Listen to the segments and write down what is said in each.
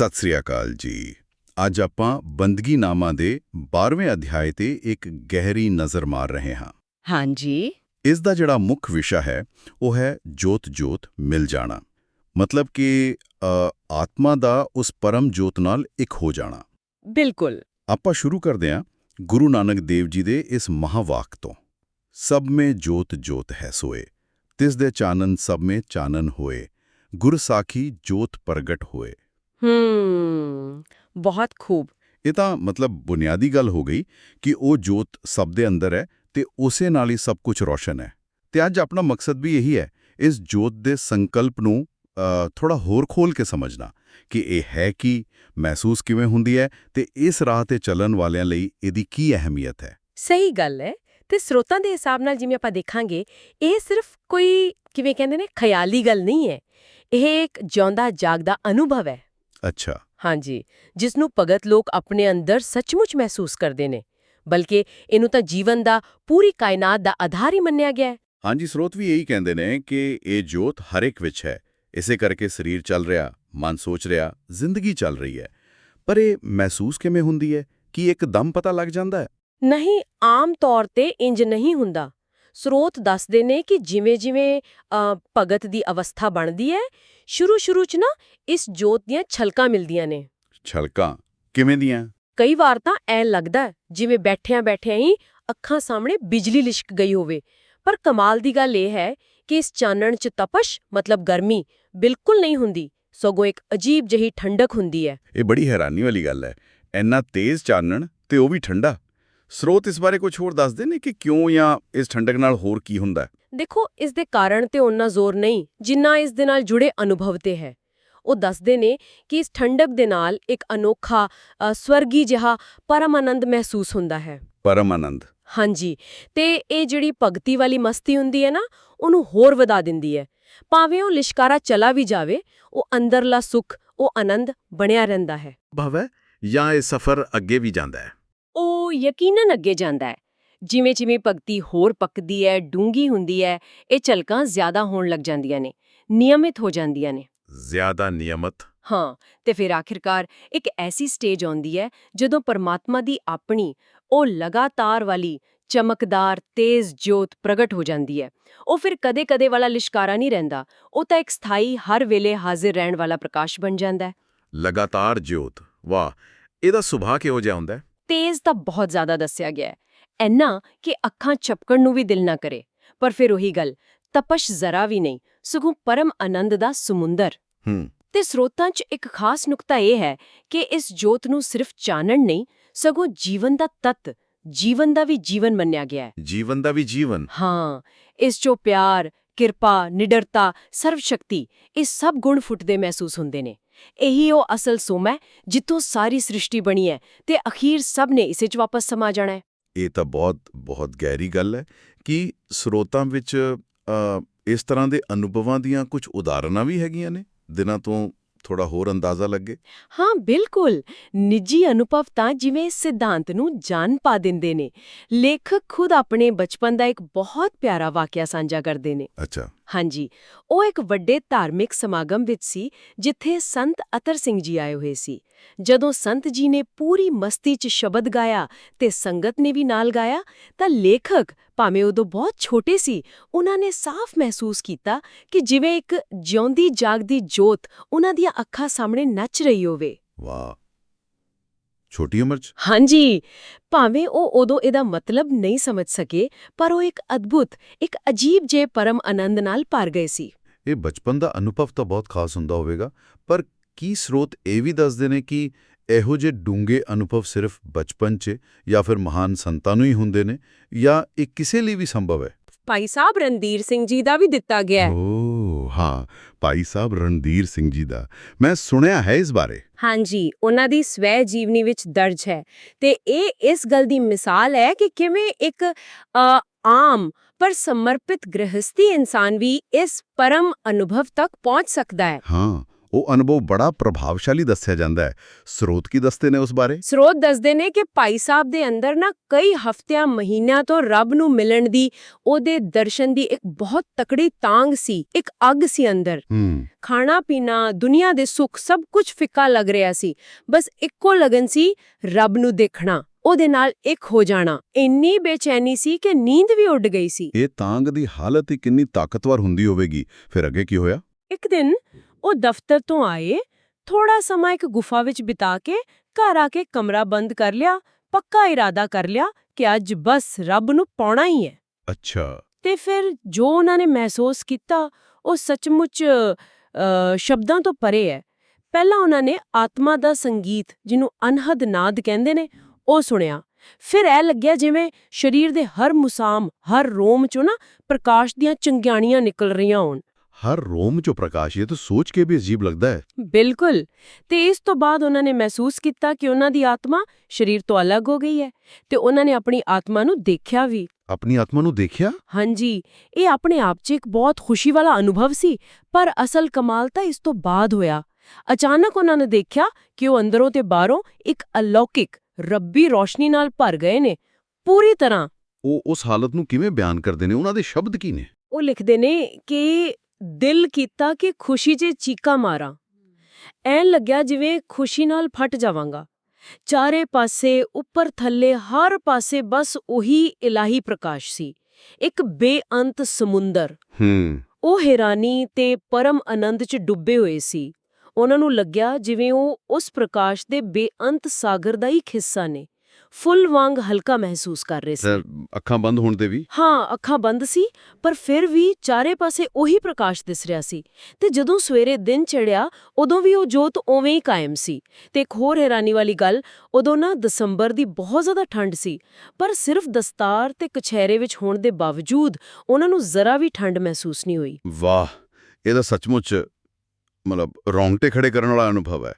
ਸਤਿ ਸ੍ਰੀ ਅਕਾਲ ਜੀ। ਅੱਜ ਆਪਾਂ ਬੰਦਗੀ ਨਾਮਾ ਦੇ 12ਵੇਂ ਅਧਿਆਇ ਤੇ ਇੱਕ ਗਹਿਰੀ ਨਜ਼ਰ ਮਾਰ ਰਹੇ ਹਾਂ। ਹਾਂਜੀ। ਇਸ ਦਾ ਜਿਹੜਾ ਮੁੱਖ ਵਿਸ਼ਾ ਹੈ ਉਹ ਹੈ ਜੋਤ ਜੋਤ ਮਿਲ ਜਾਣਾ। ਮਤਲਬ ਕਿ ਆਤਮਾ ਦਾ ਉਸ ਪਰਮ ਜੋਤ ਨਾਲ ਇੱਕ ਹੋ ਜਾਣਾ। ਬਿਲਕੁਲ। ਆਪਾਂ ਸ਼ੁਰੂ ਕਰਦੇ ਹਾਂ ਗੁਰੂ ਨਾਨਕ ਦੇਵ ਜੀ ਦੇ ਇਸ ਮਹਾਵਾਕ ਤੋਂ। ਸਭ ਮੇ ਜੋਤ ਜੋਤ ਹੈ ਸੋਏ ਤਿਸ ਦੇ ਚਾਨਨ ਸਭ ਮੇ ਚਾਨਨ ਹੋਏ ਗੁਰ ਸਾਖੀ ਜੋਤ ਪ੍ਰਗਟ ਹੋਏ। ਹੂੰ ਬਹੁਤ ਖੂਬ ਇਹ ਤਾਂ ਮਤਲਬ ਬੁਨਿਆਦੀ ਗੱਲ ਹੋ ਗਈ ਕਿ ਉਹ ਜੋਤ ਸਭ ਦੇ ਅੰਦਰ ਹੈ ਤੇ ਉਸੇ ਨਾਲ ਹੀ ਸਭ ਕੁਝ ਰੋਸ਼ਨ ਹੈ। ਤੇ ਅੱਜ ਆਪਣਾ ਮਕਸਦ ਵੀ ਇਹੀ ਹੈ ਇਸ ਜੋਤ ਦੇ ਸੰਕਲਪ ਨੂੰ ਥੋੜਾ ਹੋਰ ਖੋਲ ਕੇ ਸਮਝਣਾ ਕਿ ਇਹ ਹੈ ਕੀ ਮਹਿਸੂਸ ਕਿਵੇਂ ਹੁੰਦੀ ਹੈ ਤੇ ਇਸ ਰਾਹ ਤੇ ਚੱਲਣ ਵਾਲਿਆਂ ਲਈ ਇਹਦੀ ਕੀ ਅਹਿਮੀਅਤ ਹੈ। ਸਹੀ ਗੱਲ ਹੈ ਤੇ ਸਰੋਤਾਂ ਦੇ ਹਿਸਾਬ ਨਾਲ ਜਿਵੇਂ ਆਪਾਂ ਦੇਖਾਂਗੇ ਇਹ ਸਿਰਫ ਕੋਈ ਕਿਵੇਂ ਕਹਿੰਦੇ ਨੇ ਖਿਆਲੀ ਗੱਲ ਨਹੀਂ ਹੈ। ਇਹ ਇੱਕ ਜਿਉਂਦਾ ਜਾਗਦਾ ਅਨੁਭਵ ਹੈ। ਅੱਛਾ। ਹਾਂਜੀ ਜਿਸ ਨੂੰ ਭਗਤ ਲੋਕ ਆਪਣੇ ਅੰਦਰ ਸੱਚਮੁੱਚ ਮਹਿਸੂਸ ਕਰਦੇ ਨੇ ਬਲਕਿ ਇਹਨੂੰ ਤਾਂ ਜੀਵਨ ਦਾ ਪੂਰੀ ਕਾਇਨਾਤ ਦਾ ਆਧਾਰ ਹੀ ਮੰਨਿਆ ਗਿਆ ਹੈ। ਹਾਂਜੀ ਸਰੋਤ ਵੀ ਇਹੀ ਕਹਿੰਦੇ ਨੇ ਕਿ ਇਹ ਜੋਤ ਹਰ ਇੱਕ ਵਿੱਚ ਹੈ। ਇਸੇ ਕਰਕੇ ਸਰੀਰ ਚੱਲ ਰਿਹਾ ਮਨ ਸੋਚ ਰਿਹਾ ਜ਼ਿੰਦਗੀ ਚੱਲ ਰਹੀ ਹੈ। ਪਰ ਇਹ ਮਹਿਸੂਸ ਕਿਵੇਂ ਹੁੰਦੀ ਹੈ? ਕਿ ਇੱਕਦਮ ਪਤਾ ਲੱਗ ਜਾਂਦਾ ਹੈ? ਨਹੀਂ ਆਮ ਤੌਰ ਤੇ ਇੰਜ ਨਹੀਂ ਹੁੰਦਾ। ਸਰੋਤ ਦੱਸਦੇ ਨੇ ਕਿ ਜਿਵੇਂ-ਜਿਵੇਂ ਭਗਤ ਦੀ ਅਵਸਥਾ ਬਣਦੀ ਹੈ ਸ਼ੁਰੂ-ਸ਼ੁਰੂ 'ਚ ਨਾ ਇਸ ਜੋਤ ਦੀਆਂ ਛਲਕਾਂ ਮਿਲਦੀਆਂ ਨੇ। ਛਲਕਾਂ ਕਿਵੇਂ ਦੀਆਂ? ਕਈ ਵਾਰ ਤਾਂ ਐ ਲੱਗਦਾ ਜਿਵੇਂ ਬੈਠਿਆਂ-ਬੈਠਿਆਂ ਹੀ ਅੱਖਾਂ ਸਾਹਮਣੇ ਬਿਜਲੀ ਲਿਸ਼ਕ ਗਈ ਹੋਵੇ। ਪਰ ਕਮਾਲ ਦੀ ਗੱਲ ਇਹ ਹੈ ਕਿ ਇਸ ਚਾਨਣ 'ਚ ਤਪਸ਼ ਮਤਲਬ ਗਰਮੀ ਬਿਲਕੁਲ ਨਹੀਂ ਹੁੰਦੀ ਸਗੋਂ ਇੱਕ ਅਜੀਬ ਜਿਹੀ ਠੰਡਕ ਹੁੰਦੀ ਹੈ। ਇਹ ਬੜੀ ਹੈਰਾਨੀ ਵਾਲੀ ਗੱਲ ਹੈ। ਇੰਨਾ ਤੇਜ਼ ਚਾਨਣ ਤੇ ਉਹ ਵੀ ਠੰਡਾ। ਸਰੋਤ ਇਸ ਬਾਰੇ ਕੁਝ ਹੋਰ ਦੱਸਦੇ ਨੇ ਕਿ ਕਿਉਂ ਜਾਂ ਇਸ ਠੰਡਕ ਨਾਲ ਹੋਰ ਕੀ ਹੁੰਦਾ ਹੈ? ਦੇਖੋ ਇਸ ਦੇ ਕਾਰਨ ਤੇ ਉਹਨਾਂ ਜ਼ੋਰ ਨਹੀਂ ਜਿੰਨਾ ਇਸ ਦੇ ਨਾਲ ਜੁੜੇ ਅਨੁਭਵ ਤੇ ਹੈ। ਉਹ ਦੱਸਦੇ ਨੇ ਕਿ ਇਸ ਠੰਡਕ ਦੇ ਨਾਲ ਇੱਕ ਅਨੋਖਾ ਸਵਰਗੀ ਜਿਹਾ ਪਰਮ ਆਨੰਦ ਮਹਿਸੂਸ ਹੁੰਦਾ ਹੈ। ਪਰਮ ਆਨੰਦ ਹਾਂਜੀ ਤੇ ਇਹ ਜਿਹੜੀ ਭਗਤੀ ਵਾਲੀ ਮਸਤੀ ਹੁੰਦੀ ਹੈ ਨਾ ਉਹਨੂੰ ਹੋਰ ਵਧਾ ਦਿੰਦੀ ਹੈ। ਭਾਵੇਂ ਉਹ ਲਿਸ਼ਕਾਰਾ ਚਲਾ ਵੀ ਜਾਵੇ ਉਹ ਅੰਦਰਲਾ ਸੁੱਖ ਉਹ ਆਨੰਦ ਬਣਿਆ ਰਹਿੰਦਾ ਹੈ। ਭਵ ਜਾਂ ਇਹ ਸਫ਼ਰ ਅੱਗੇ ਵੀ ਜਾਂਦਾ ਹੈ। ਉਹ ਯਕੀਨਨ ਅੱਗੇ ਜਾਂਦਾ ਹੈ। ਜਿਵੇਂ ਜਿਵੇਂ ਭਗਤੀ ਹੋਰ ਪੱਕਦੀ ਹੈ ਡੂੰਗੀ ਹੁੰਦੀ ਹੈ ਇਹ ਝਲਕਾਂ ਜ਼ਿਆਦਾ ਹੋਣ ਲੱਗ ਜਾਂਦੀਆਂ ਨੇ ਨਿਯਮਿਤ ਹੋ ਜਾਂਦੀਆਂ ਨੇ। ਜ਼ਿਆਦਾ ਨਿਯਮਤ? ਹਾਂ ਤੇ ਫਿਰ ਆਖਿਰਕਾਰ ਇੱਕ ਐਸੀ ਸਟੇਜ ਆਉਂਦੀ ਹੈ ਜਦੋਂ ਪਰਮਾਤਮਾ ਦੀ ਆਪਣੀ ਉਹ ਲਗਾਤਾਰ ਵਾਲੀ ਚਮਕਦਾਰ ਤੇਜ਼ ਜੋਤ ਪ੍ਰਗਟ ਹੋ ਜਾਂਦੀ ਹੈ। ਉਹ ਫਿਰ ਕਦੇ-ਕਦੇ ਵਾਲਾ ਲਿਸ਼ਕਾਰਾ ਨਹੀਂ ਰਹਿੰਦਾ ਉਹ ਤਾਂ ਇੱਕ ਸਥਾਈ ਹਰ ਵੇਲੇ ਹਾਜ਼ਰ ਰਹਿਣ ਵਾਲਾ ਪ੍ਰਕਾਸ਼ ਬਣ ਜਾਂਦਾ ਹੈ। ਲਗਾਤਾਰ ਜੋਤ ਵਾਹ! ਇਹਦਾ ਸੁਭਾਅ ਕਿਹੋ ਜਿਹਾ ਹੁੰਦਾ ਹੈ? ਤੇਜ਼ ਤਾਂ ਬਹੁਤ ਜ਼ਿਆਦਾ ਦੱਸਿਆ ਗਿਆ ਹੈ। ਐਨਾ ਕਿ ਅੱਖਾਂ ਚਪਕਣ ਨੂੰ ਵੀ ਦਿਲ ਨਾ ਕਰੇ। ਪਰ ਫਿਰ ਉਹੀ ਗੱਲ ਤਪਸ਼ ਜ਼ਰਾ ਵੀ ਨਹੀਂ ਸਗੋਂ ਪਰਮ ਆਨੰਦ ਦਾ ਸਮੁੰਦਰ। ਹੂੰ। ਤੇ ਸਰੋਤਾਂ 'ਚ ਇੱਕ ਖਾਸ ਨੁਕਤਾ ਇਹ ਹੈ ਕਿ ਇਸ ਜੋਤ ਨੂੰ ਸਿਰਫ ਚਾਨਣ ਨਹੀਂ ਸਗੋਂ ਜੀਵਨ ਦਾ ਤੱਤ ਜੀਵਨ ਦਾ ਵੀ ਜੀਵਨ ਮੰਨਿਆ ਗਿਆ ਹੈ। ਜੀਵਨ ਦਾ ਵੀ ਜੀਵਨ? ਹਾਂ ਇਸ 'ਚੋਂ ਪਿਆਰ ਕਿਰਪਾ ਨਿਡਰਤਾ ਸਰਵ ਸ਼ਕਤੀ ਇਹ ਸਭ ਗੁਣ ਫੁੱਟਦੇ ਮਹਿਸੂਸ ਹੁੰਦੇ ਨੇ। ਇਹੀ ਉਹ ਅਸਲ ਸੋਮ ਹੈ ਜਿੱਥੋਂ ਸਾਰੀ ਸ੍ਰਿਸ਼ਟੀ ਬਣੀ ਹੈ ਤੇ ਅਖੀਰ ਸਭ ਨੇ ਇਸੇ 'ਚ ਵਾਪਸ ਸਮਾ ਜਾਣਾ ਹੈ। ਇਹ ਤਾਂ ਬਹੁਤ ਬਹੁਤ ਗਹਿਰੀ ਗੱਲ ਹੈ ਕਿ ਸਰੋਤਾਂ ਵਿੱਚ ਇਸ ਤਰ੍ਹਾਂ ਦੇ ਅਨੁਭਵਾਂ ਦੀਆਂ ਕੁਝ ਉਦਾਹਰਨਾਂ ਵੀ ਹੈਗੀਆਂ ਨੇ ਦਿਨਾਂ ਤੋਂ ਥੋੜਾ ਹੋਰ ਅੰਦਾਜ਼ਾ ਲੱਗੇ। ਹਾਂ ਬਿਲਕੁਲ। ਨਿੱਜੀ ਅਨੁਭਵ ਤਾਂ ਜਿਵੇਂ ਸਿਧਾਂਤ ਨੂੰ ਜਾਨ ਪਾ ਦਿੰਦੇ ਨੇ। ਲੇਖਕ ਖੁਦ ਆਪਣੇ ਬਚਪਨ ਦਾ ਇੱਕ ਬਹੁਤ ਪਿਆਰਾ ਵਾਕਿਆ ਸਾਂਝਾ ਕਰਦੇ ਨੇ। ਅੱਛਾ। ਹਾਂਜੀ, ਉਹ ਇੱਕ ਵੱਡੇ ਧਾਰਮਿਕ ਸਮਾਗਮ ਵਿੱਚ ਸੀ, ਜਿੱਥੇ ਸੰਤ ਅਤਰ ਸਿੰਘ ਜੀ ਆਏ ਹੋਏ ਸੀ। ਜਦੋਂ ਸੰਤ ਜੀ ਨੇ ਪੂਰੀ ਮਸਤੀ 'ਚ ਸ਼ਬਦ ਗਾਇਆ ਤੇ ਸੰਗਤ ਨੇ ਵੀ ਨਾਲ ਗਾਇਆ, ਤਾਂ ਲੇਖਕ ਭਾਵੇਂ ਉਦੋਂ ਬਹੁਤ ਛੋਟੇ ਸੀ, ਉਹਨਾਂ ਨੇ ਸਾਫ਼ ਮਹਿਸੂਸ ਕੀਤਾ ਕਿ ਜਿਵੇਂ ਇੱਕ ਜਿਉਂਦੀ ਜਾਗਦੀ ਜੋਤ ਉਹਨਾਂ ਦੀਆਂ ਅੱਖਾਂ ਸਾਹਮਣੇ ਨੱਚ ਰਹੀ ਹੋਵੇ। ਵਾਹ! ਛੋਟੀ ਉਮਰ 'ਚ? ਹਾਂਜੀ। ਭਾਵੇਂ ਉਹ ਉਦੋਂ ਇਹਦਾ ਮਤਲਬ ਨਹੀਂ ਸਮਝ ਸਕੇ ਪਰ ਉਹ ਇੱਕ ਅਦਭੁਤ ਇੱਕ ਅਜੀਬ ਜੇ ਪਰਮ ਆਨੰਦ ਨਾਲ ਭਰ ਗਏ ਸੀ। ਇਹ ਬਚਪਨ ਦਾ ਅਨੁਭਵ ਤਾਂ ਬਹੁਤ ਖਾਸ ਹੁੰਦਾ ਹੋਵੇਗਾ ਪਰ ਕੀ ਸਰੋਤ ਇਹ ਵੀ ਦੱਸਦੇ ਨੇ ਕਿ ਇਹੋ ਜਿਹੇ ਡੂੰਘੇ ਅਨੁਭਵ ਸਿਰਫ ਬਚਪਨ 'ਚ ਜਾਂ ਫਿਰ ਮਹਾਨ ਸੰਤਾਂ ਨੂੰ ਹੀ ਹੁੰਦੇ ਨੇ ਜਾਂ ਇਹ ਕਿਸੇ ਲਈ ਵੀ ਸੰਭਵ ਹੈ? ਭਾਈ ਸਾਹਿਬ ਰਣਧੀਰ ਸਿੰਘ ਜੀ ਦਾ ਵੀ ਦਿੱਤਾ ਗਿਆ ਹੈ। ਓ ਹਾਂ ਭਾਈ ਸਾਹਿਬ ਰਣਧੀਰ ਸਿੰਘ ਜੀ ਦਾ। ਮੈਂ ਸੁਣਿਆ ਹੈ ਇਸ ਬਾਰੇ। ਹਾਂਜੀ ਉਹਨਾਂ ਦੀ ਸਵੈ ਜੀਵਨੀ ਵਿੱਚ ਦਰਜ ਹੈ। ਤੇ ਇਹ ਇਸ ਗੱਲ ਦੀ ਮਿਸਾਲ ਹੈ ਕਿ ਕਿਵੇਂ ਇੱਕ ਆਮ ਪਰ ਸਮਰਪਿਤ ਗ੍ਰਹਸਥੀ ਇਨਸਾਨ ਵੀ ਇਸ ਪਰਮ ਅਨੁਭਵ ਤੱਕ ਪਹੁੰਚ ਸਕਦਾ ਹੈ। ਹਾਂ ਉਹ ਅਨੁਭਵ ਬੜਾ ਪ੍ਰਭਾਵਸ਼ਾਲੀ ਦੱਸਿਆ ਜਾਂਦਾ ਹੈ। ਸਰੋਤ ਕੀ ਦੱਸਦੇ ਨੇ ਉਸ ਬਾਰੇ? ਸਰੋਤ ਦੱਸਦੇ ਨੇ ਕਿ ਭਾਈ ਸਾਹਿਬ ਦੇ ਅੰਦਰ ਨਾ ਕਈ ਹਫ਼ਤਿਆਂ ਮਹੀਨਿਆਂ ਤੋਂ ਰੱਬ ਨੂੰ ਮਿਲਣ ਦੀ ਉਹਦੇ ਦਰਸ਼ਨ ਦੀ ਇੱਕ ਬਹੁਤ ਤਕੜੀ ਤਾਂਗ ਸੀ ਇੱਕ ਅੱਗ ਸੀ ਅੰਦਰ। ਖਾਣਾ ਪੀਣਾ ਦੁਨੀਆ ਦੇ ਸੁੱਖ ਸਭ ਕੁਝ ਫਿੱਕਾ ਲੱਗ ਰਿਹਾ ਸੀ। ਬਸ ਇੱਕੋ ਲਗਨ ਸੀ ਰੱਬ ਨੂੰ ਦੇਖਣਾ ਉਹਦੇ ਨਾਲ ਇੱਕ ਹੋ ਜਾਣਾ। ਇੰਨੀ ਬੇਚੈਨੀ ਸੀ ਕਿ ਨੀਂਦ ਵੀ ਉੱਡ ਗਈ ਸੀ। ਇਹ ਤਾਂਗ ਦੀ ਹਾਲਤ ਹੀ ਕਿੰਨੀ ਤਾਕਤਵਰ ਹੁੰਦੀ ਹੋਵੇਗੀ। ਫਿਰ ਅੱਗੇ ਕੀ ਹੋਇਆ? ਇੱਕ ਦਿਨ ਉਹ ਦਫ਼ਤਰ ਤੋਂ ਆਏ ਥੋੜਾ ਸਮਾਂ ਇੱਕ ਗੁਫਾ ਵਿੱਚ ਬਿਤਾ ਕੇ ਘਰ ਆ ਕੇ ਕਮਰਾ ਬੰਦ ਕਰ ਲਿਆ ਪੱਕਾ ਇਰਾਦਾ ਕਰ ਲਿਆ ਕਿ ਅੱਜ ਬਸ ਰੱਬ ਨੂੰ ਪਾਉਣਾ ਹੀ ਹੈ। ਅੱਛਾ। ਤੇ ਫਿਰ ਜੋ ਉਹਨਾਂ ਨੇ ਮਹਿਸੂਸ ਕੀਤਾ ਉਹ ਸੱਚਮੁੱਚ ਸ਼ਬਦਾਂ ਤੋਂ ਪਰੇ ਹੈ। ਪਹਿਲਾਂ ਉਹਨਾਂ ਨੇ ਆਤਮਾ ਦਾ ਸੰਗੀਤ ਜਿਹਨੂੰ ਅਨਹਦ ਨਾਦ ਕਹਿੰਦੇ ਨੇ ਉਹ ਸੁਣਿਆ। ਫਿਰ ਇਹ ਲੱਗਿਆ ਜਿਵੇਂ ਸਰੀਰ ਦੇ ਹਰ ਮੁਸਾਮ ਹਰ ਰੋਮ ਚੋਂ ਨਾ ਪ੍ਰਕਾਸ਼ ਦੀਆਂ ਚੰਗਿਆਣੀਆਂ ਨਿਕਲ ਰਹੀਆਂ ਹੋਣ। ਹਰ ਰੋਮ ਚੋਂ ਪ੍ਰਕਾਸ਼ ਇਹ ਤਾਂ ਸੋਚ ਕੇ ਵੀ ਅਜੀਬ ਲੱਗਦਾ ਹੈ। ਬਿਲਕੁਲ। ਤੇ ਇਸ ਤੋਂ ਬਾਅਦ ਉਹਨਾਂ ਨੇ ਮਹਿਸੂਸ ਕੀਤਾ ਕਿ ਉਹਨਾਂ ਦੀ ਆਤਮਾ ਸਰੀਰ ਤੋਂ ਅਲੱਗ ਹੋ ਗਈ ਹੈ ਤੇ ਉਹਨਾਂ ਨੇ ਆਪਣੀ ਆਤਮਾ ਨੂੰ ਦੇਖਿਆ ਵੀ। ਆਪਣੀ ਆਤਮਾ ਨੂੰ ਦੇਖਿਆ? ਹਾਂਜੀ ਇਹ ਆਪਣੇ ਆਪ 'ਚ ਇੱਕ ਬਹੁਤ ਖੁਸ਼ੀ ਵਾਲਾ ਅਨੁਭਵ ਸੀ ਪਰ ਅਸਲ ਕਮਾਲ ਤਾਂ ਇਸ ਤੋਂ ਬਾਅਦ ਹੋਇਆ। ਅਚਾਨਕ ਉਹਨਾਂ ਨੇ ਦੇਖਿਆ ਕਿ ਉਹ ਅੰਦਰੋਂ ਤੇ ਬਾਹਰੋਂ ਇੱਕ ਅਲੌਕਿਕ ਰੱਬੀ ਰੋਸ਼ਨੀ ਨਾਲ ਭਰ ਗਏ ਨੇ। ਪੂਰੀ ਤਰ੍ਹਾਂ। ਉਹ ਉਸ ਹਾਲਤ ਨੂੰ ਕਿਵੇਂ ਬਿਆਨ ਕਰਦੇ ਨੇ? ਉਹਨਾਂ ਦੇ ਸ਼ਬਦ ਕੀ ਨੇ? ਉਹ ਲਿਖਦੇ ਨੇ ਕਿ ਦਿਲ ਕੀਤਾ ਕਿ ਖੁਸ਼ੀ 'ਚ ਚੀਕਾਂ ਮਾਰਾਂ। ਐਂ ਲੱਗਿਆ ਜਿਵੇਂ ਖੁਸ਼ੀ ਨਾਲ ਫਟ ਜਾਵਾਂਗਾ। ਚਾਰੇ ਪਾਸੇ ਉੱਪਰ ਥੱਲੇ ਹਰ ਪਾਸੇ ਬਸ ਉਹੀ ਇਲਾਹੀ ਪ੍ਰਕਾਸ਼ ਸੀ। ਇੱਕ ਬੇਅੰਤ ਸਮੁੰਦਰ। ਹੂੰ। ਉਹ ਹੈਰਾਨੀ ਤੇ ਪਰਮ ਆਨੰਦ 'ਚ ਡੁੱਬੇ ਹੋਏ ਸੀ। ਉਹਨਾਂ ਨੂੰ ਲੱਗਿਆ ਜਿਵੇਂ ਉਹ ਉਸ ਪ੍ਰਕਾਸ਼ ਦੇ ਬੇਅੰਤ ਸਾਗਰ ਦਾ ਹੀ ਹਿੱਸਾ ਨੇ। ਫੁੱਲ ਵਾਂਗ ਹਲਕਾ ਮਹਿਸੂਸ ਕਰ ਰਹੇ ਸੀ। ਅੱਖਾਂ ਬੰਦ ਹੋਣ ਤੇ ਵੀ? ਹਾਂ ਅੱਖਾਂ ਬੰਦ ਸੀ ਪਰ ਫਿਰ ਵੀ ਚਾਰੇ ਪਾਸੇ ਉਹੀ ਪ੍ਰਕਾਸ਼ ਦਿਸ ਰਿਹਾ ਸੀ ਤੇ ਜਦੋਂ ਸਵੇਰੇ ਦਿਨ ਚੜਿਆ ਉਦੋਂ ਵੀ ਉਹ ਜੋਤ ਉਵੇਂ ਹੀ ਕਾਇਮ ਸੀ। ਤੇ ਇੱਕ ਹੋਰ ਹੈਰਾਨੀ ਵਾਲੀ ਗੱਲ ਉਦੋਂ ਨਾ ਦਸੰਬਰ ਦੀ ਬਹੁਤ ਜ਼ਿਆਦਾ ਠੰਡ ਸੀ ਪਰ ਸਿਰਫ ਦਸਤਾਰ ਤੇ ਕਛਹਿਰੇ ਵਿੱਚ ਹੋਣ ਦੇ ਬਾਵਜੂਦ ਉਹਨਾਂ ਨੂੰ ਜ਼ਰਾ ਵੀ ਠੰਡ ਮਹਿਸੂਸ ਨਹੀਂ ਹੋਈ। ਵਾਹ! ਇਹ ਤਾਂ ਸੱਚਮੁੱਚ ਮਤਲਬ ਰੌਂਗਟੇ ਖੜੇ ਕਰਨ ਵਾਲਾ ਅਨੁਭਵ ਹੈ।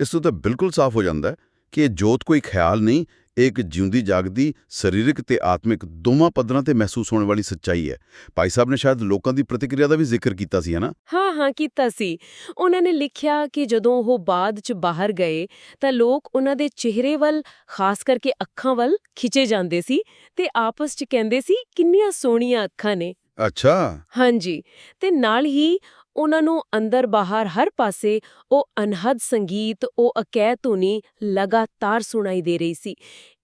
ਇਸ ਤੋਂ ਤਾਂ ਬਿਲਕੁਲ ਸਾਫ਼ ਹੋ ਜਾਂਦਾ ਹੈ ਕਿ ਇਹ ਜੋਤ ਕੋਈ ਖਿਆਲ ਨਹੀਂ ਇਹ ਇੱਕ ਜਿਉਂਦੀ ਜਾਗਦੀ ਸਰੀਰਕ ਤੇ ਆਤਮਿਕ ਦੋਵਾਂ ਪੱਧਰਾਂ ਤੇ ਮਹਿਸੂਸ ਹੋਣ ਵਾਲੀ ਸੱਚਾਈ ਹੈ। ਭਾਈ ਸਾਹਿਬ ਨੇ ਸ਼ਾਇਦ ਲੋਕਾਂ ਦੀ ਪ੍ਰਤੀਕਿਰਿਆ ਦਾ ਵੀ ਜ਼ਿਕਰ ਕੀਤਾ ਸੀ ਹਨਾ? ਹਾਂ ਹਾਂ ਕੀਤਾ ਸੀ। ਉਹਨਾਂ ਨੇ ਲਿਖਿਆ ਕਿ ਜਦੋਂ ਉਹ ਬਾਅਦ ਚ ਬਾਹਰ ਗਏ ਤਾਂ ਲੋਕ ਉਹਨਾਂ ਦੇ ਚਿਹਰੇ ਵੱਲ ਖਾਸ ਕਰਕੇ ਅੱਖਾਂ ਵੱਲ ਖਿੱਚੇ ਜਾਂਦੇ ਸੀ ਤੇ ਆਪਸ ਚ ਕਹਿੰਦੇ ਸੀ ਕਿੰਨੀਆਂ ਸੋਹਣੀਆਂ ਅੱਖਾਂ ਨੇ। ਅੱਛਾ। ਹਾਂਜੀ। ਤੇ ਨਾਲ ਹੀ ਉਹਨਾਂ ਨੂੰ ਅੰਦਰ ਬਾਹਰ ਹਰ ਪਾਸੇ ਉਹ ਅਨਹਦ ਸੰਗੀਤ, ਉਹ ਅਕੈ ਧੁਨੀ ਲਗਾਤਾਰ ਸੁਣਾਈ ਦੇ ਰਹੀ ਸੀ।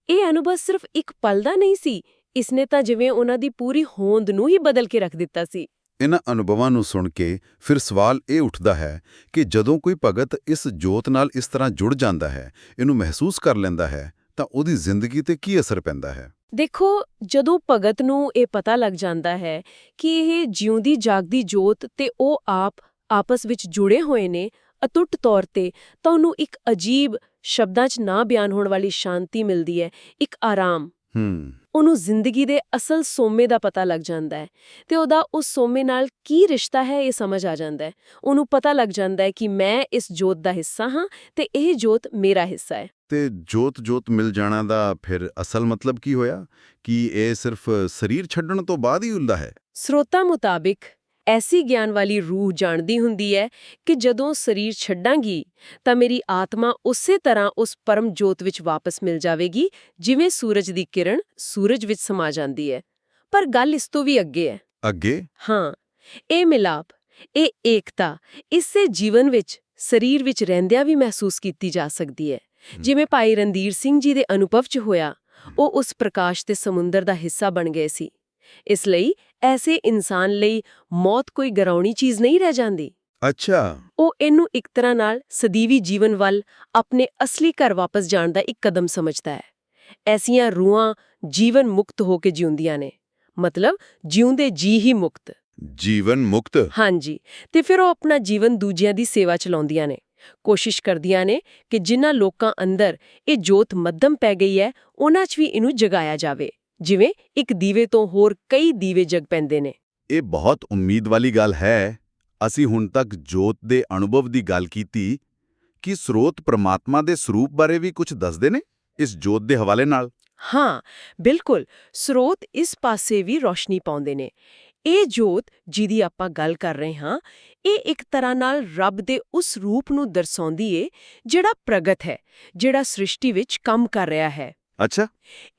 ਇਹ ਅਨੁਭਵ ਸਿਰਫ ਇੱਕ ਪਲ ਦਾ ਨਹੀਂ ਸੀ, ਇਸਨੇ ਤਾਂ ਜਿਵੇਂ ਉਹਨਾਂ ਦੀ ਪੂਰੀ ਹੋਂਦ ਨੂੰ ਹੀ ਬਦਲ ਕੇ ਰੱਖ ਦਿੱਤਾ ਸੀ। ਇਹਨਾਂ ਅਨੁਭਵਾਂ ਨੂੰ ਸੁਣ ਕੇ ਫਿਰ ਸਵਾਲ ਇਹ ਉੱਠਦਾ ਹੈ ਕਿ ਜਦੋਂ ਕੋਈ ਭਗਤ ਇਸ ਜੋਤ ਨਾਲ ਇਸ ਤਰ੍ਹਾਂ ਜੁੜ ਜਾਂਦਾ ਹੈ, ਇਹਨੂੰ ਮਹਿਸੂਸ ਕਰ ਲੈਂਦਾ ਹੈ ਤਾਂ ਉਹਦੀ ਜ਼ਿੰਦਗੀ ਤੇ ਕੀ ਅਸਰ ਪੈਂਦਾ ਹੈ? ਦੇਖੋ, ਜਦੋਂ ਭਗਤ ਨੂੰ ਇਹ ਪਤਾ ਲੱਗ ਜਾਂਦਾ ਹੈ ਕਿ ਇਹ ਜਿਉਂਦੀ ਜਾਗਦੀ ਜੋਤ ਤੇ ਉਹ ਆਪ ਆਪਸ ਵਿੱਚ ਜੁੜੇ ਹੋਏ ਨੇ ਅਟੁੱਟ ਤੌਰ ਤੇ, ਤਾਂ ਉਹਨੂੰ ਇੱਕ ਅਜੀਬ ਸ਼ਬਦਾਂ 'ਚ ਨਾ ਬਿਆਨ ਹੋਣ ਵਾਲੀ ਸ਼ਾਂਤੀ ਮਿਲਦੀ ਹੈ, ਇੱਕ ਆਰਾਮ। ਹੂੰ। ਉਹਨੂੰ ਜ਼ਿੰਦਗੀ ਦੇ ਅਸਲ ਸੋਮੇ ਦਾ ਪਤਾ ਲੱਗ ਜਾਂਦਾ ਹੈ ਤੇ ਉਹਦਾ ਉਸ ਸੋਮੇ ਨਾਲ ਕੀ ਰਿਸ਼ਤਾ ਹੈ ਇਹ ਸਮਝ ਆ ਜਾਂਦਾ ਹੈ। ਉਹਨੂੰ ਪਤਾ ਲੱਗ ਜਾਂਦਾ ਹੈ ਕਿ ਮੈਂ ਇਸ ਜੋਤ ਦਾ ਹਿੱਸਾ ਹਾਂ ਤੇ ਇਹ ਜੋਤ ਮੇਰਾ ਹਿੱਸਾ ਹੈ। ਤੇ ਜੋਤ ਜੋਤ ਮਿਲ ਜਾਣਾ ਦਾ ਫਿਰ ਅਸਲ ਮਤਲਬ ਕੀ ਹੋਇਆ? ਕਿ ਇਹ ਸਿਰਫ ਸਰੀਰ ਛੱਡਣ ਤੋਂ ਬਾਅਦ ਹੀ ਹੁੰਦਾ ਹੈ? ਸਰੋਤਾਂ ਮੁਤਾਬਿਕ ਐਸੀ ਗਿਆਨ ਵਾਲੀ ਰੂਹ ਜਾਣਦੀ ਹੁੰਦੀ ਹੈ ਕਿ ਜਦੋਂ ਸਰੀਰ ਛੱਡਾਂਗੀ ਤਾਂ ਮੇਰੀ ਆਤਮਾ ਉਸੇ ਤਰ੍ਹਾਂ ਉਸ ਪਰਮ ਜੋਤ ਵਿੱਚ ਵਾਪਸ ਮਿਲ ਜਾਵੇਗੀ ਜਿਵੇਂ ਸੂਰਜ ਦੀ ਕਿਰਨ ਸੂਰਜ ਵਿੱਚ ਸਮਾ ਜਾਂਦੀ ਹੈ ਪਰ ਗੱਲ ਇਸ ਤੋਂ ਵੀ ਅੱਗੇ ਹੈ ਅੱਗੇ? ਹਾਂ ਇਹ ਮਿਲਾਪ ਇਹ ਏਕਤਾ ਇਸੇ ਜੀਵਨ ਵਿੱਚ ਸਰੀਰ ਵਿੱਚ ਰਹਿੰਦਿਆਂ ਵੀ ਮਹਿਸੂਸ ਕੀਤੀ ਜਾ ਸਕਦੀ ਹੈ। ਜਿਵੇਂ ਭਾਈ ਰਣਧੀਰ ਸਿੰਘ ਜੀ ਦੇ ਅਨੁਭਵ 'ਚ ਹੋਇਆ ਉਹ ਉਸ ਪ੍ਰਕਾਸ਼ ਦੇ ਸਮੁੰਦਰ ਦਾ ਹਿੱਸਾ ਬਣ ਗਏ ਸੀ। ਇਸ ਲਈ ਐਸੇ ਇਨਸਾਨ ਲਈ ਮੌਤ ਕੋਈ ਗਰਾਉਣੀ ਚੀਜ਼ ਨਹੀਂ ਰਹਿ ਜਾਂਦੀ। ਅੱਛਾ। ਉਹ ਇਹਨੂੰ ਇੱਕ ਤਰ੍ਹਾਂ ਨਾਲ ਸਦੀਵੀ ਜੀਵਨ ਵੱਲ ਆਪਣੇ ਅਸਲੀ ਘਰ ਵਾਪਸ ਜਾਣ ਦਾ ਇੱਕ ਕਦਮ ਸਮਝਦਾ ਹੈ। ਐਸੀਆਂ ਰੂਹਾਂ ਜੀਵਨ ਮੁਕਤ ਹੋ ਕੇ ਜਿਉਂਦੀਆਂ ਨੇ। ਮਤਲਬ ਜਿਉਂਦੇ ਜੀ ਹੀ ਮੁਕਤ। ਜੀਵਨ ਮੁਕਤ? ਹਾਂਜੀ। ਤੇ ਫਿਰ ਉਹ ਆਪਣਾ ਜੀਵਨ ਦੂਜਿਆਂ ਦੀ ਸੇਵਾ ਚਲਾਉਂਦੀਆਂ ਨੇ। ਕੋਸ਼ਿਸ਼ ਕਰਦੀਆਂ ਨੇ ਕਿ ਜਿਨ੍ਹਾਂ ਲੋਕਾਂ ਅੰਦਰ ਇਹ ਜੋਤ ਮੱਧਮ ਪੈ ਗਈ ਹੈ ਉਹਨਾਂ 'ਚ ਵੀ ਇਹਨੂੰ ਜਗਾਇਆ ਜਾਵੇ। ਜਿਵੇਂ ਇੱਕ ਦੀਵੇ ਤੋਂ ਹੋਰ ਕਈ ਦੀਵੇ ਜਗ ਪੈਂਦੇ ਨੇ। ਇਹ ਬਹੁਤ ਉਮੀਦ ਵਾਲੀ ਗੱਲ ਹੈ। ਅਸੀਂ ਹੁਣ ਤੱਕ ਜੋਤ ਦੇ ਅਨੁਭਵ ਦੀ ਗੱਲ ਕੀਤੀ ਕਿ ਸਰੋਤ ਪ੍ਰਮਾਤਮਾ ਦੇ ਸਰੂਪ ਬਾਰੇ ਵੀ ਕੁਝ ਦੱਸਦੇ ਨੇ ਇਸ ਜੋਤ ਦੇ ਹਵਾਲੇ ਨਾਲ। ਹਾਂ ਬਿਲਕੁਲ। ਸਰੋਤ ਇਸ ਪਾਸੇ ਵੀ ਰੋਸ਼ਨੀ ਪਾਉਂਦੇ ਨੇ। ਇਹ ਜੋਤ ਜਿਹਦੀ ਆਪਾਂ ਗੱਲ ਕਰ ਰਹੇ ਹਾਂ ਇਹ ਇੱਕ ਤਰ੍ਹਾਂ ਨਾਲ ਰੱਬ ਦੇ ਉਸ ਰੂਪ ਨੂੰ ਦਰਸਾਉਂਦੀ ਏ ਜਿਹੜਾ ਪ੍ਰਗਟ ਹੈ ਜਿਹੜਾ ਸ੍ਰਿਸ਼ਟੀ ਵਿੱਚ ਕੰਮ ਕਰ ਰਿਹਾ ਹੈ। ਅੱਛਾ।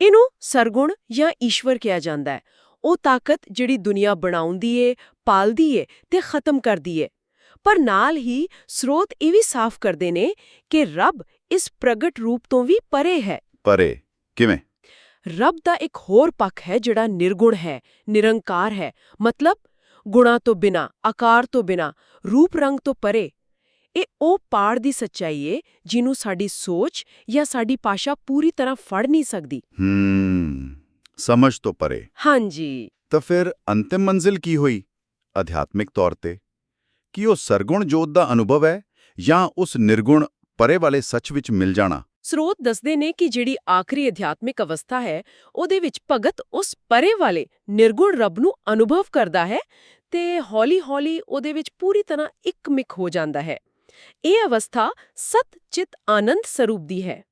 ਇਹਨੂੰ ਸਰਗੁਣ ਜਾਂ ਈਸ਼ਵਰ ਕਿਹਾ ਜਾਂਦਾ ਹੈ। ਉਹ ਤਾਕਤ ਜਿਹੜੀ ਦੁਨੀਆ ਬਣਾਉਂਦੀ ਏ ਪਾਲਦੀ ਏ ਤੇ ਖਤਮ ਕਰਦੀ ਏ। ਪਰ ਨਾਲ ਹੀ ਸਰੋਤ ਇਹ ਵੀ ਸਾਫ਼ ਕਰਦੇ ਨੇ ਕਿ ਰੱਬ ਇਸ ਪ੍ਰਗਟ ਰੂਪ ਤੋਂ ਵੀ ਪਰੇ ਹੈ। ਪਰੇ। ਕਿਵੇਂ? ਰੱਬ ਦਾ ਇੱਕ ਹੋਰ ਪੱਖ ਹੈ ਜਿਹੜਾ ਨਿਰਗੁਣ ਹੈ ਨਿਰੰਕਾਰ ਹੈ। ਮਤਲਬ ਗੁਣਾ ਤੋਂ ਬਿਨਾ ਆਕਾਰ ਤੋਂ ਬਿਨਾ ਰੂਪ ਰੰਗ ਤੋਂ ਪਰੇ। ਇਹ ਉਹ ਪਾੜ ਦੀ ਸੱਚਾਈ ਏ ਜਿਹਨੂੰ ਸਾਡੀ ਸੋਚ ਜਾਂ ਸਾਡੀ ਭਾਸ਼ਾ ਪੂਰੀ ਤਰ੍ਹਾਂ ਫੜ ਨਹੀਂ ਸਕਦੀ। ਹੂੰ ਸਮਝ ਤੋਂ ਪਰੇ। ਹਾਂਜੀ। ਤਾਂ ਫਿਰ ਅੰਤਿਮ ਮੰਜ਼ਿਲ ਕੀ ਹੋਈ? ਅਧਿਆਤਮਿਕ ਤੌਰ ਤੇ? ਕੀ ਉਹ ਸਰਗੁਣ ਜੋਤ ਦਾ ਅਨੁਭਵ ਹੈ ਜਾਂ ਉਸ ਨਿਰਗੁਣ ਪਰੇ ਵਾਲੇ ਸੱਚ ਵਿੱਚ ਮਿਲ ਜਾਣਾ? ਸਰੋਤ ਦੱਸਦੇ ਨੇ ਕਿ ਜਿਹੜੀ ਆਖਰੀ ਅਧਿਆਤਮਿਕ ਅਵਸਥਾ ਹੈ ਉਹਦੇ ਵਿੱਚ ਭਗਤ ਉਸ ਪਰੇ ਵਾਲੇ ਨਿਰਗੁਣ ਰੱਬ ਨੂੰ ਅਨੁਭਵ ਕਰਦਾ ਹੈ ਤੇ ਹੌਲੀ-ਹੌਲੀ ਉਹਦੇ ਵਿੱਚ ਪੂਰੀ ਤਰ੍ਹਾਂ ਇੱਕਮਿਕ ਹੋ ਜਾਂਦਾ ਹੈ। ਇਹ ਅਵਸਥਾ ਸਤ ਚਿਤ ਆਨੰਦ ਸਰੂਪ ਦੀ ਹੈ।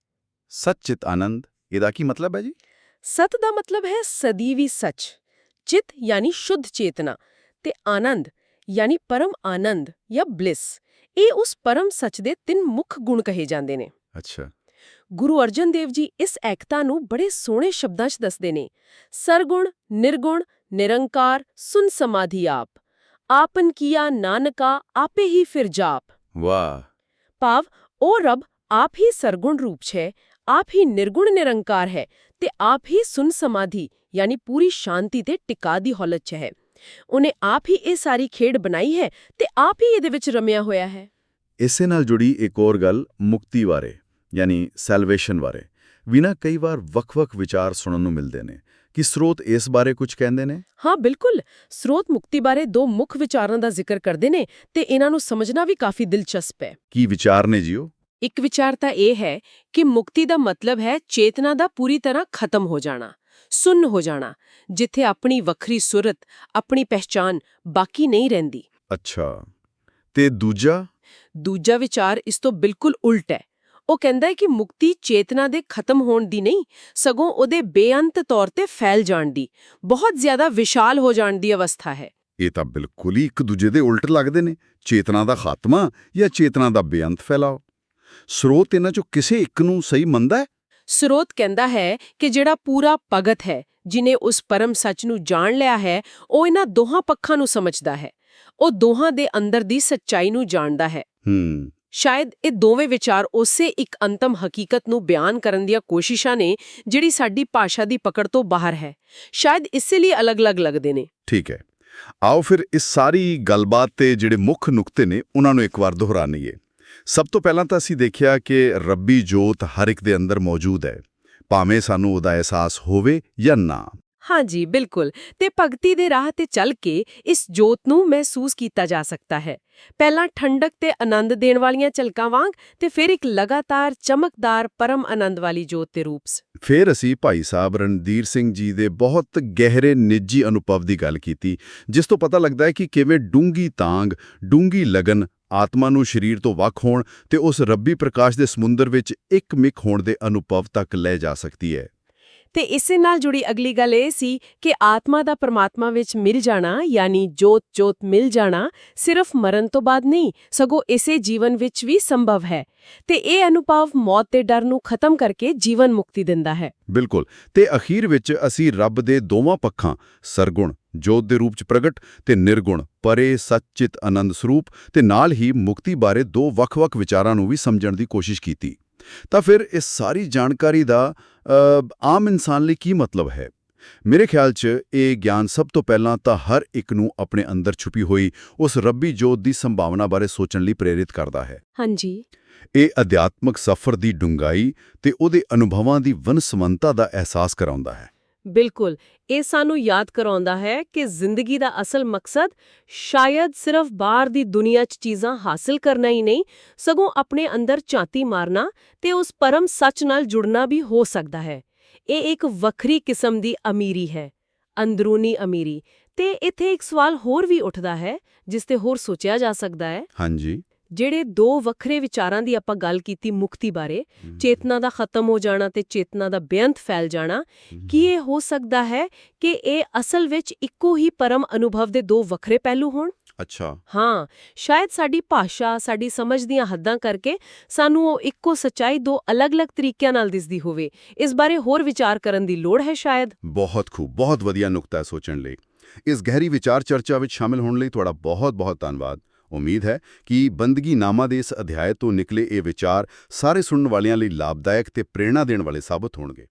ਸੱਚਿਤ ਆਨੰਦ ਇਹਦਾ ਕੀ ਮਤਲਬ ਹੈ ਜੀ? ਸਤ ਦਾ ਮਤਲਬ ਹੈ ਸਦੀਵੀ ਸੱਚ ਚਿਤ ਯਾਨੀ ਸ਼ੁੱਧ ਚੇਤਨਾ ਤੇ ਆਨੰਦ ਯਾਨੀ ਪਰਮ ਆਨੰਦ ਜਾਂ ਬਲਿਸ ਇਹ ਉਸ ਪਰਮ ਸੱਚ ਦੇ ਤਿੰਨ ਮੁੱਖ ਗੁਣ ਕਹੇ ਜਾਂਦੇ ਨੇ। ਅੱਛਾ। ਗੁਰੂ ਅਰਜਨ ਦੇਵ ਜੀ ਇਸ ਐਕਤਾ ਨੂੰ ਬੜੇ ਸੋਹਣੇ ਸ਼ਬਦਾਂ 'ਚ ਦੱਸਦੇ ਨੇ ਸਰਗੁਣ ਨਿਰਗੁਣ ਨਿਰੰਕਾਰ ਸੁਨ ਸਮਾਧੀ ਆਪ ਆਪਨ ਕੀਆ ਨਾਨਕਾ ਆਪੇ ਹੀ ਫਿਰ ਜਾਪ। ਵਾਹ ਭਾਵ ਉਹ ਰੱਬ ਆਪ ਹੀ ਸਰਗੁਣ ਰੂਪ 'ਚ ਹੈ ਆਪ ਹੀ ਨਿਰਗੁਣ ਨਿਰੰਕਾਰ ਹੈ ਤੇ ਆਪ ਹੀ ਸੁਨ ਸਮਾਧੀ ਯਾਨੀ ਪੂਰੀ ਸ਼ਾਂਤੀ ਤੇ ਟਿਕਾ ਦੀ ਹਾਲਤ 'ਚ ਹੈ ਉਹਨੇ ਆਪ ਹੀ ਇਹ ਸਾਰੀ ਖੇਡ ਬਣਾਈ ਹੈ ਤੇ ਆਪ ਹੀ ਇਹਦੇ ਵਿੱਚ ਰਮਿਆ ਹੋਇਆ ਹੈ ਇਸੇ ਨਾਲ ਜੁੜੀ ਇੱਕ ਹੋਰ ਗੱਲ ਮੁਕਤੀ ਬਾਰੇ ਯਾਨੀ ਸੈਲਵੇਸ਼ਨ ਬਾਰੇ ਵੀ ਨਾ ਕਈ ਵਾਰ ਵੱਖ-ਵੱਖ ਵਿਚਾਰ ਸੁਣਨ ਨੂੰ ਮਿਲਦੇ ਨੇ ਕਿ ਸਰੋਤ ਇਸ ਬਾਰੇ ਕੁਝ ਕਹਿੰਦੇ ਨੇ? ਹਾਂ ਬਿਲਕੁਲ। ਸਰੋਤ ਮੁਕਤੀ ਬਾਰੇ ਦੋ ਮੁੱਖ ਵਿਚਾਰਾਂ ਦਾ ਜ਼ਿਕਰ ਕਰਦੇ ਨੇ ਤੇ ਇਹਨਾਂ ਨੂੰ ਸਮਝਣਾ ਵੀ ਕਾਫੀ ਦਿਲਚਸਪ ਹੈ। ਕੀ ਵਿਚਾਰ ਨੇ ਜੀਓ ਇੱਕ ਵਿਚਾਰ ਤਾਂ ਇਹ ਹੈ ਕਿ ਮੁਕਤੀ ਦਾ ਮਤਲਬ ਹੈ ਚੇਤਨਾ ਦਾ ਪੂਰੀ ਤਰ੍ਹਾਂ ਖਤਮ ਹੋ ਜਾਣਾ ਸੁੰਨ ਹੋ ਜਾਣਾ ਜਿੱਥੇ ਆਪਣੀ ਵੱਖਰੀ ਸੁਰਤ ਆਪਣੀ ਪਹਿਚਾਨ ਬਾਕੀ ਨਹੀਂ ਰਹਿੰਦੀ। ਅੱਛਾ। ਤੇ ਦੂਜਾ? ਦੂਜਾ ਵਿਚਾਰ ਇਸ ਤੋਂ ਬਿਲਕੁਲ ਉਲਟ ਹੈ ਉਹ ਕਹਿੰਦਾ ਹੈ ਕਿ ਮੁਕਤੀ ਚੇਤਨਾ ਦੇ ਖਤਮ ਹੋਣ ਦੀ ਨਹੀਂ ਸਗੋਂ ਉਹਦੇ ਬੇਅੰਤ ਤੌਰ ਤੇ ਫੈਲ ਜਾਣ ਦੀ ਬਹੁਤ ਜ਼ਿਆਦਾ ਵਿਸ਼ਾਲ ਹੋ ਜਾਣ ਦੀ ਅਵਸਥਾ ਹੈ। ਇਹ ਤਾਂ ਬਿਲਕੁਲ ਹੀ ਇੱਕ ਦੂਜੇ ਦੇ ਉਲਟ ਲੱਗਦੇ ਨੇ ਚੇਤਨਾ ਦਾ ਖਾਤਮਾ ਜਾਂ ਚੇਤਨਾ ਦਾ ਬੇਅੰਤ ਫੈਲਾਓ। ਸਰੋਤ ਇਹਨਾਂ ਚੋਂ ਕਿਸੇ ਇੱਕ ਨੂੰ ਸਹੀ ਮੰਨਦਾ ਹੈ? ਸਰੋਤ ਕਹਿੰਦਾ ਹੈ ਕਿ ਜਿਹੜਾ ਪੂਰਾ ਭਗਤ ਹੈ ਜਿਨੇ ਉਸ ਪਰਮ ਸੱਚ ਨੂੰ ਜਾਣ ਲਿਆ ਹੈ ਉਹ ਇਹਨਾਂ ਦੋਹਾਂ ਪੱਖਾਂ ਨੂੰ ਸਮਝਦਾ ਹੈ। ਉਹ ਦੋਹਾਂ ਦੇ ਅੰਦਰ ਦੀ ਸੱਚਾਈ ਨੂੰ ਜਾਣਦਾ ਹੈ। ਹੂੰ। ਸ਼ਾਇਦ ਇਹ ਦੋਵੇਂ ਵਿਚਾਰ ਉਸੇ ਇੱਕ ਅੰਤਮ ਹਕੀਕਤ ਨੂੰ ਬਿਆਨ ਕਰਨ ਦੀਆਂ ਕੋਸ਼ਿਸ਼ਾਂ ਨੇ ਜਿਹੜੀ ਸਾਡੀ ਭਾਸ਼ਾ ਦੀ ਪਕੜ ਤੋਂ ਬਾਹਰ ਹੈ। ਸ਼ਾਇਦ ਇਸੇ ਲਈ ਅਲੱਗ-ਅਲੱਗ ਲੱਗਦੇ ਨੇ। ਠੀਕ ਹੈ। ਆਓ ਫਿਰ ਇਸ ਸਾਰੀ ਗੱਲਬਾਤ ਤੇ ਜਿਹੜੇ ਮੁੱਖ ਨੁਕਤੇ ਨੇ, ਉਹਨਾਂ ਨੂੰ ਇੱਕ ਵਾਰ ਦੁਹਰਾਣੀਏ ਸਭ ਤੋਂ ਪਹਿਲਾਂ ਤਾਂ ਅਸੀਂ ਦੇਖਿਆ ਕਿ ਰੱਬੀ ਜੋਤ ਹਰ ਇੱਕ ਦੇ ਅੰਦਰ ਮੌਜੂਦ ਹੈ। ਭਾਵੇਂ ਸਾਨੂੰ ਉਹਦਾ ਅਹਿਸਾਸ ਹੋਵੇ ਜਾਂ ਨਾ। ਹਾਂਜੀ ਬਿਲਕੁਲ। ਤੇ ਭਗਤੀ ਦੇ ਰਾਹ ਤੇ ਚੱਲ ਕੇ ਇਸ ਜੋਤ ਨੂੰ ਮਹਿਸੂਸ ਕੀਤਾ ਜਾ ਸਕਦਾ ਹੈ। ਪਹਿਲਾਂ ਠੰਡਕ ਤੇ ਆਨੰਦ ਦੇਣ ਵਾਲੀਆਂ ਝਲਕਾਂ ਵਾਂਗ ਤੇ ਫਿਰ ਇੱਕ ਲਗਾਤਾਰ ਚਮਕਦਾਰ ਪਰਮ ਆਨੰਦ ਵਾਲੀ ਜੋਤ ਦੇ ਰੂਪ ਫਿਰ ਅਸੀਂ ਭਾਈ ਸਾਹਿਬ ਰਣਧੀਰ ਸਿੰਘ ਜੀ ਦੇ ਬਹੁਤ ਗਹਿਰੇ, ਨਿੱਜੀ ਅਨੁਭਵ ਦੀ ਗੱਲ ਕੀਤੀ, ਜਿਸ ਤੋਂ ਪਤਾ ਲੱਗਦਾ ਹੈ ਕਿ ਕਿਵੇਂ ਡੂੰਗੀ ਤਾਂਗ ਡੂੰਗੀ ਲਗਨ ਆਤਮਾ ਨੂੰ ਸਰੀਰ ਤੋਂ ਵੱਖ ਹੋਣ ਤੇ ਉਸ ਰੱਬੀ ਪ੍ਰਕਾਸ਼ ਦੇ ਸਮੁੰਦਰ ਵਿੱਚ ਇੱਕ ਮਿਕ ਹੋਣ ਦੇ ਅਨੁਭਵ ਤੱਕ ਲੈ ਜਾ ਸਕਦੀ ਹੈ। ਤੇ ਇਸੇ ਨਾਲ ਜੁੜੀ ਅਗਲੀ ਗੱਲ ਇਹ ਸੀ ਕਿ ਆਤਮਾ ਦਾ ਪਰਮਾਤਮਾ ਵਿੱਚ ਮਿਲ ਜਾਣਾ, ਯਾਨੀ ਜੋਤ ਜੋਤ ਮਿਲ ਜਾਣਾ, ਸਿਰਫ ਮਰਨ ਤੋਂ ਬਾਅਦ ਨਹੀਂ, ਸਗੋਂ ਇਸੇ ਜੀਵਨ ਵਿੱਚ ਵੀ ਸੰਭਵ ਹੈ। ਤੇ ਇਹ ਅਨੁਭਵ ਮੌਤ ਦੇ ਡਰ ਨੂੰ ਖਤਮ ਕਰਕੇ ਜੀਵਨ ਮੁਕਤੀ ਦਿੰਦਾ ਹੈ। ਬਿਲਕੁਲ। ਤੇ ਅਖੀਰ ਵਿੱਚ ਅਸੀਂ ਰੱਬ ਦੇ ਦੋਵਾਂ ਪੱਖਾਂ, ਸਰਗੁਣ, ਜੋਤ ਦੇ ਰੂਪ ਚ ਪ੍ਰਗਟ ਤੇ ਨਿਰਗੁਣ, ਪਰੇ ਸੱਚਿਤ ਆਨੰਦ ਸਰੂਪ ਤੇ ਨਾਲ ਹੀ ਮੁਕਤੀ ਬਾਰੇ ਦੋ ਵੱਖ-ਵੱਖ ਵਿਚਾਰਾਂ ਨੂੰ ਵੀ ਸਮਝਣ ਦੀ ਕੋਸ਼ਿਸ਼ ਕੀਤੀ। ਤਾਂ ਫਿਰ ਇਸ ਸਾਰੀ ਜਾਣਕਾਰੀ ਦਾ ਆਮ ਇਨਸਾਨ ਲਈ ਕੀ ਮਤਲਬ ਹੈ? ਮੇਰੇ ਖਿਆਲ 'ਚ ਇਹ ਗਿਆਨ ਸਭ ਤੋਂ ਪਹਿਲਾਂ ਤਾਂ ਹਰ ਇੱਕ ਨੂੰ ਆਪਣੇ ਅੰਦਰ ਛੁਪੀ ਹੋਈ ਉਸ ਰੱਬੀ ਜੋਤ ਦੀ ਸੰਭਾਵਨਾ ਬਾਰੇ ਸੋਚਣ ਲਈ ਪ੍ਰੇਰਿਤ ਕਰਦਾ ਹੈ। ਹਾਂਜੀ। ਇਹ ਅਧਿਆਤਮਕ ਸਫ਼ਰ ਦੀ ਡੂੰਘਾਈ ਤੇ ਉਹਦੇ ਅਨੁਭਵਾਂ ਦੀ ਵਨਸਵੰਤਾ ਦਾ ਅਹਿਸਾਸ ਕਰਾਉਂਦਾ ਹੈ। ਬਿਲਕੁਲ, ਇਹ ਸਾਨੂੰ ਯਾਦ ਕਰਾਉਂਦਾ ਹੈ ਕਿ ਜ਼ਿੰਦਗੀ ਦਾ ਅਸਲ ਮਕਸਦ ਸ਼ਾਇਦ ਸਿਰਫ ਬਾਹਰ ਦੀ ਦੁਨੀਆ 'ਚ ਚੀਜ਼ਾਂ ਹਾਸਲ ਕਰਨਾ ਹੀ ਨਹੀਂ, ਸਗੋਂ ਆਪਣੇ ਅੰਦਰ ਝਾਤੀ ਮਾਰਨਾ ਤੇ ਉਸ ਪਰਮ ਸੱਚ ਨਾਲ ਜੁੜਨਾ ਵੀ ਹੋ ਸਕਦਾ ਹੈ। ਇਹ ਇੱਕ ਵੱਖਰੀ ਕਿਸਮ ਦੀ ਅਮੀਰੀ ਹੈ, ਅੰਦਰੂਨੀ ਅਮੀਰੀ। ਤੇ ਇੱਥੇ ਇੱਕ ਸਵਾਲ ਹੋਰ ਵੀ ਉੱਠਦਾ ਹੈ, ਜਿਸ ਤੇ ਹੋਰ ਸੋਚਿਆ ਜਾ ਸਕਦਾ ਹੈ। ਹਾਂਜੀ। ਜਿਹੜੇ ਦੋ ਵੱਖਰੇ ਵਿਚਾਰਾਂ ਦੀ ਆਪਾਂ ਗੱਲ ਕੀਤੀ ਮੁਕਤੀ ਬਾਰੇ ਚੇਤਨਾ ਦਾ ਖਤਮ ਹੋ ਜਾਣਾ ਤੇ ਚੇਤਨਾ ਦਾ ਬੇਅੰਤ ਫੈਲ ਜਾਣਾ ਕੀ ਇਹ ਹੋ ਸਕਦਾ ਹੈ ਕਿ ਇਹ ਅਸਲ ਵਿੱਚ ਇੱਕੋ ਹੀ ਪਰਮ ਅਨੁਭਵ ਦੇ ਦੋ ਵੱਖਰੇ ਪਹਿਲੂ ਹੋਣ? ਅੱਛਾ। ਹਾਂ ਸ਼ਾਇਦ ਸਾਡੀ ਭਾਸ਼ਾ ਸਾਡੀ ਸਮਝ ਦੀਆਂ ਹੱਦਾਂ ਕਰਕੇ ਸਾਨੂੰ ਉਹ ਇੱਕੋ ਸੱਚਾਈ ਦੋ ਅਲੱਗ-ਅਲੱਗ ਤਰੀਕਿਆਂ ਨਾਲ ਦਿਸਦੀ ਹੋਵੇ। ਇਸ ਬਾਰੇ ਹੋਰ ਵਿਚਾਰ ਕਰਨ ਦੀ ਲੋੜ ਹੈ ਸ਼ਾਇਦ? ਬਹੁਤ ਖੂਬ ਬਹੁਤ ਵਧੀਆ ਨੁਕਤਾ ਸੋਚਣ ਲਈ। ਇਸ ਗਹਿਰੀ ਵਿਚਾਰ ਚਰਚਾ ਵਿੱਚ ਸ਼ਾਮਿਲ ਹੋਣ ਲਈ ਤੁਹਾਡਾ ਬਹੁਤ-ਬਹੁਤ ਧੰਨਵਾਦ। ਉਮੀਦ ਹੈ ਕਿ ਬੰਦਗੀ ਨਾਮਾ ਦੇ ਇਸ ਅਧਿਆਇ ਤੋਂ ਨਿਕਲੇ ਇਹ ਵਿਚਾਰ ਸਾਰੇ ਸੁਣਨ ਵਾਲਿਆਂ ਲਈ ਲਾਭਦਾਇਕ ਤੇ ਪ੍ਰੇਰਣਾ ਦੇਣ ਵਾਲੇ ਸਾਬਤ ਹੋਣਗੇ।